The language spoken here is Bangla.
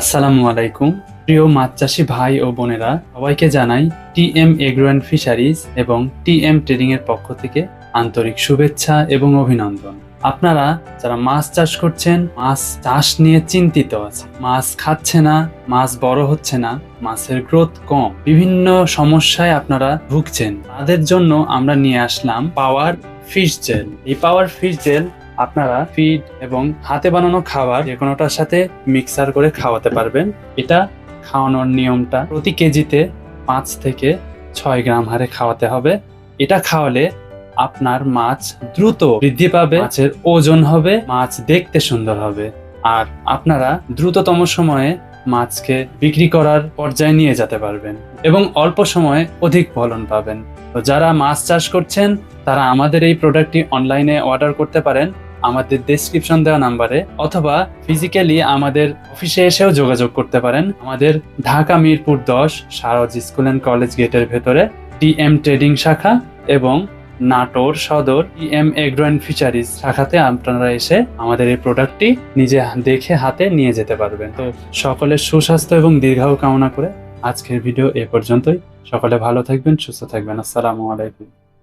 আসসালামু আলাইকুম। প্রিয় মাছ চাষি ভাই ও বোনেরা, সবাইকে জানাই T M agro and fisheries এবং টি এম ট্রেডিং এর পক্ষ থেকে আন্তরিক শুভেচ্ছা এবং অভিনন্দন। আপনারা যারা মাছ চাষ করছেন, মাছ চাষ নিয়ে চিন্তিত আছে মাছ খাচ্ছে না, মাছ বড় হচ্ছে না, মাছের গ্রোথ কম, বিভিন্ন সমস্যায় আপনারা ভুগছেন, তাদের জন্য আমরা নিয়ে আসলাম পাওয়ার ফিশ জেল। এই পাওয়ার ফিশ জেল আপনারা ফিড এবং হাতে বানানো খাবার যে কোনোটার সাথে মিক্সার করে খাওয়াতে পারবেন। এটা খাওয়ানোর নিয়মটা প্রতি কেজিতে পাঁচ থেকে ছয় গ্রাম হারে খাওয়াতে হবে। এটা খাওয়ালে আপনার মাছ দ্রুত বৃদ্ধি পাবে, মাছের ওজন হবে, মাছ দেখতে সুন্দর হবে। আর আপনারা দ্রুততম সময়ে মাছকে বিক্রি করার পর্যায়ে নিয়ে যেতে পারবেন এবং অল্প সময়ে অধিক ফলন পাবেন। তো যারা মাছ চাষ করছেন, তারা আমাদের এই প্রোডাক্টটি অনলাইনে অর্ডার করতে পারেন। আমাদের ডেসক্রিপশন দেওয়া নাম্বারে অথবা ফিজিক্যালি আমাদের অফিসে এসেও যোগাযোগ করতে পারেন। আমাদের ঢাকা মিরপুর দশ সারজ স্কুল অ্যান্ড কলেজ গেটের ভেতরে টিএম ট্রেডিং শাখা এবং নাটোর সদর টিএম এগ্রো অ্যান্ড ফিচারিজ শাখাতে আপনারা এসে আমাদের এই প্রোডাক্টটি নিজে দেখে হাতে নিয়ে যেতে পারবেন। তো সকলের সুস্বাস্থ্য এবং দীর্ঘায়ু কামনা করে আজকের ভিডিও এ পর্যন্তই। সকলে ভালো থাকবেন, সুস্থ থাকবেন। আসসালামু আলাইকুম।